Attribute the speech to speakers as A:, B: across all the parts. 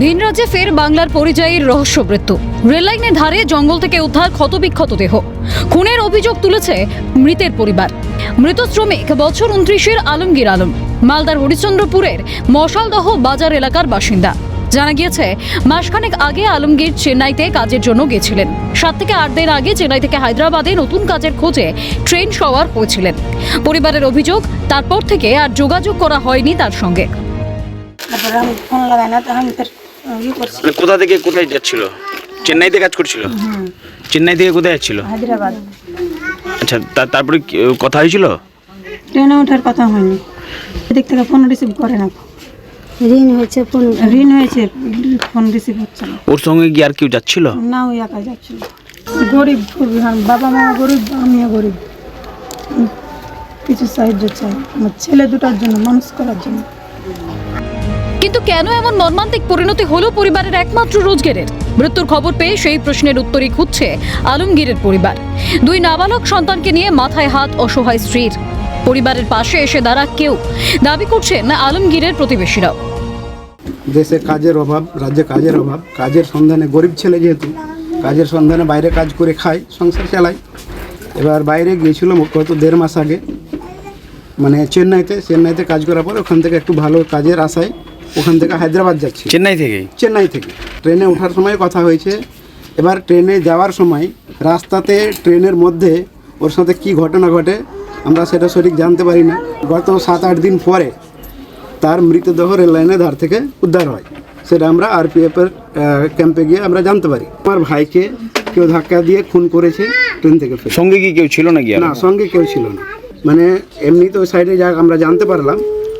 A: ভিন ফের বাংলার পরিযায়ীর রহস্য রেললাইনের ধারে জঙ্গল থেকে উদ্ধার ক্ষতবিক্ষত দেহ। খুনের অভিযোগ তুলেছে মৃতের পরিবার। মৃত শ্রমিক বছর উনত্রিশের আলমগীর আলম, মালদার হরিশ্চন্দ্রপুরের মশালদহ বাজার এলাকার বাসিন্দা। জানা গিয়েছে, মাসখানেক আগে আলমগীর চেন্নাইতে কাজের জন্য গেছিলেন। সাত থেকে আট দিন আগে চেন্নাই থেকে হায়দ্রাবাদে নতুন কাজের খোঁজে ট্রেন সওয়ার হয়েছিলেন। পরিবারের অভিযোগ, তারপর থেকে আর যোগাযোগ করা হয়নি তার সঙ্গে।
B: তারপরে আমি ফোন লাগাই না
C: মানে কোথা থেকে কোথায় যাচ্ছিল? চেন্নাইতে কাজ করছিল? চেন্নাই থেকে কোথায় যাচ্ছিল?
B: হায়দ্রাবাদ।
C: আচ্ছা তা- তারপরে কথা হয়েছিল?
B: ট্রেনে ওঠার কথা হয়নি। এদিক থেকে ফোন রিসিভ করে না।
D: ঋণ হয়েছে ফোন
B: ঋণ হয়েছে ফোন রিসিভ হচ্ছে না।
C: ওর সঙ্গে কি আর কেউ যাচ্ছিল?
B: না ওই একা যাচ্ছিল। গরিব খুবই হ্যাঁ, বাবা মা গরিব আমিও গরিব। কিছু সাহায্য চাই। আমার ছেলে দুটার জন্য মানুষ করার জন্য।
A: কিন্তু কেন এমন মর্মান্তিক পরিণতি হলো পরিবারের একমাত্র রোজগারের? মৃত্যুর খবর পেয়ে সেই প্রশ্নের উত্তরই খুঁজছে আলমগীরের পরিবার। দুই নাবালক সন্তানকে নিয়ে মাথায় হাত অসহায় স্ত্রীর। পরিবারের পাশে এসে দাঁড়া কেউ। দাবি করছেন আলমগীরের প্রতিবেশীরাও।
E: দেশে কাজের অভাব, রাজ্যে কাজের অভাব, কাজের সন্ধানে গরিব ছেলে যেহেতু, কাজের সন্ধানে বাইরে কাজ করে খায়, সংসার চালায়। এবার বাইরে গিয়েছিল গত দেড় মাস আগে মানে চেন্নাইতে চেন্নাইতে কাজ করার পর ওখান থেকে একটু ভালো কাজের আশায় ওখান থেকে হায়দ্রাবাদ যাচ্ছি।
C: চেন্নাই থেকে
E: চেন্নাই থেকে। ট্রেনে ওঠার সময় কথা হয়েছে। এবার ট্রেনে যাওয়ার সময় রাস্তাতে ট্রেনের মধ্যে ওর সাথে কি ঘটনা ঘটে আমরা সেটা সঠিক জানতে পারি না। গত সাত আট দিন পরে তার মৃতদেহ রেল লাইনের ধার থেকে উদ্ধার হয়। সেটা আমরা আরপিএফের ক্যাম্পে গিয়ে আমরা জানতে পারি। আমার ভাইকে কেউ ধাক্কা দিয়ে খুন করেছে ট্রেন থেকে
C: সঙ্গে কি কেউ ছিল না আর?
E: না সঙ্গে কেউ ছিল না। মানে এমনি তো ওই সাইডে যা আমরা জানতে পারলাম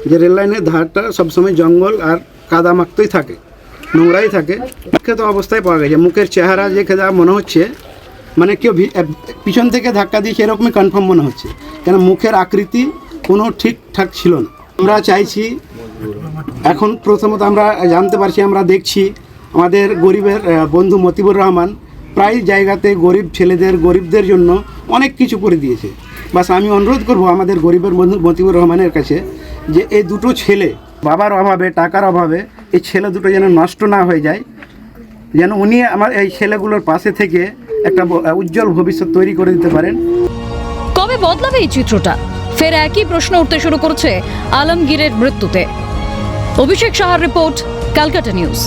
E: যে রেল লাইনের ধারটা সবসময় জঙ্গল আর কাদা কাদামাক্তই থাকে, নোংরাই থাকে। তো অবস্থায় পাওয়া গেছে। মুখের চেহারা যে যা মনে হচ্ছে মানে কেউ পিছন থেকে ধাক্কা দিয়ে সেরকমই কনফার্ম মনে হচ্ছে। কেন মুখের আকৃতি কোনো ঠিকঠাক ছিল না। আমরা চাইছি, এখন প্রথমত আমরা জানতে পারছি, আমরা দেখছি আমাদের গরিবের বন্ধু মতিবুর রহমান প্রায় জায়গাতে গরিব ছেলেদের, গরিবদের জন্য অনেক কিছু করে দিয়েছে। বাস আমি অনুরোধ করব আমাদের গরিবের বন্ধু মতিবুর রহমানের কাছে যে এই দুটো ছেলে বাবার অভাবে, টাকার অভাবে এই ছেলে দুটো যেন নষ্ট না হয়ে যায়, যেন উনি আমার এই ছেলেগুলোর পাশে থেকে একটা উজ্জ্বল ভবিষ্যৎ তৈরি করে দিতে পারেন।
A: কবে বদলাবে এই চিত্রটা? ফের একই প্রশ্ন উঠতে শুরু করছে আলমগীরের মৃত্যুতে। অভিষেক সাহার রিপোর্ট, ক্যালকাটা নিউজ।